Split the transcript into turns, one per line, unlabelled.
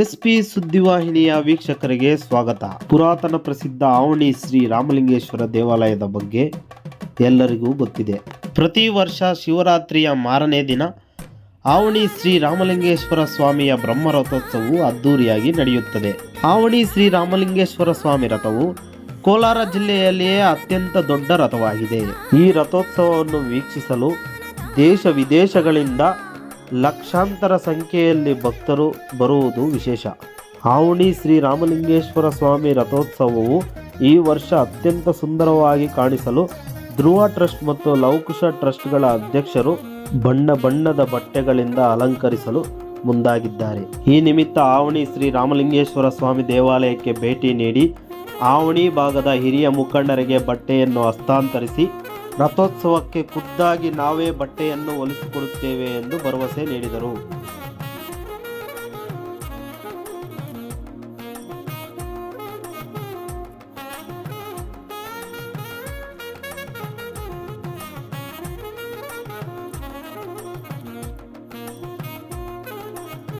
SP ಸುದ್ದಿವಾಹಿನಿಯ ವೀಕ್ಷಕರಿಗೆ ಸ್ವಾಗತ. ಪುರಾತನ ಪ್ರಸಿದ್ಧ ಆವಣಿ ಶ್ರೀ ರಾಮಲಿಂಗೇಶ್ವರ ದೇವಾಲಯದ ಬಗ್ಗೆ ಎಲ್ಲರಿಗೂ ಗೊತ್ತಿದೆ. ಪ್ರತಿ ವರ್ಷ ಶಿವರಾತ್ರಿಯ ಮಾರನೇ ದಿನ ಆವಣಿ ಶ್ರೀ ರಾಮಲಿಂಗೇಶ್ವರ ಸ್ವಾಮಿಯ ಬ್ರಹ್ಮರಥೋತ್ಸವವು ಅದ್ದೂರಿಯಾಗಿ ನಡೆಯುತ್ತದೆ. ಆವಣಿ ಶ್ರೀ ರಾಮಲಿಂಗೇಶ್ವರ ಸ್ವಾಮಿ ರಥವು ಕೋಲಾರ ಜಿಲ್ಲೆಯಲ್ಲಿಯೇ ಅತ್ಯಂತ ದೊಡ್ಡ ರಥವಾಗಿದೆ. ಈ ರಥೋತ್ಸವವನ್ನು ವೀಕ್ಷಿಸಲು ದೇಶ ವಿದೇಶಗಳಿಂದ ಲಕ್ಷಾಂತರ ಸಂಖ್ಯೆಯಲ್ಲಿ ಭಕ್ತರು ಬರುವುದು ವಿಶೇಷ. ಆವಣಿ ಶ್ರೀ ರಾಮಲಿಂಗೇಶ್ವರ ಸ್ವಾಮಿ ರಥೋತ್ಸವವು ಈ ವರ್ಷ ಅತ್ಯಂತ ಸುಂದರವಾಗಿ ಕಾಣಿಸಲು ಧ್ರುವ ಟ್ರಸ್ಟ್ ಮತ್ತು ಲವಕುಶ ಟ್ರಸ್ಟ್ಗಳ ಅಧ್ಯಕ್ಷರು ಬಣ್ಣ ಬಣ್ಣದ ಬಟ್ಟೆಗಳಿಂದ ಅಲಂಕರಿಸಲು ಮುಂದಾಗಿದ್ದಾರೆ. ಈ ನಿಮಿತ್ತ ಆವಣಿ ಶ್ರೀ ರಾಮಲಿಂಗೇಶ್ವರ ಸ್ವಾಮಿ ದೇವಾಲಯಕ್ಕೆ ಭೇಟಿ ನೀಡಿ ಆವಣಿ ಭಾಗದ ಹಿರಿಯ ಮುಖಂಡರಿಗೆ ಬಟ್ಟೆಯನ್ನು ಹಸ್ತಾಂತರಿಸಿ ರಥೋತ್ಸವಕ್ಕೆ ಖುದ್ದಾಗಿ ನಾವೇ ಬಟ್ಟೆಯನ್ನು ಹೊಲಿಸಿಕೊಡುತ್ತೇವೆ ಎಂದು ಭರವಸೆ ನೀಡಿದರು.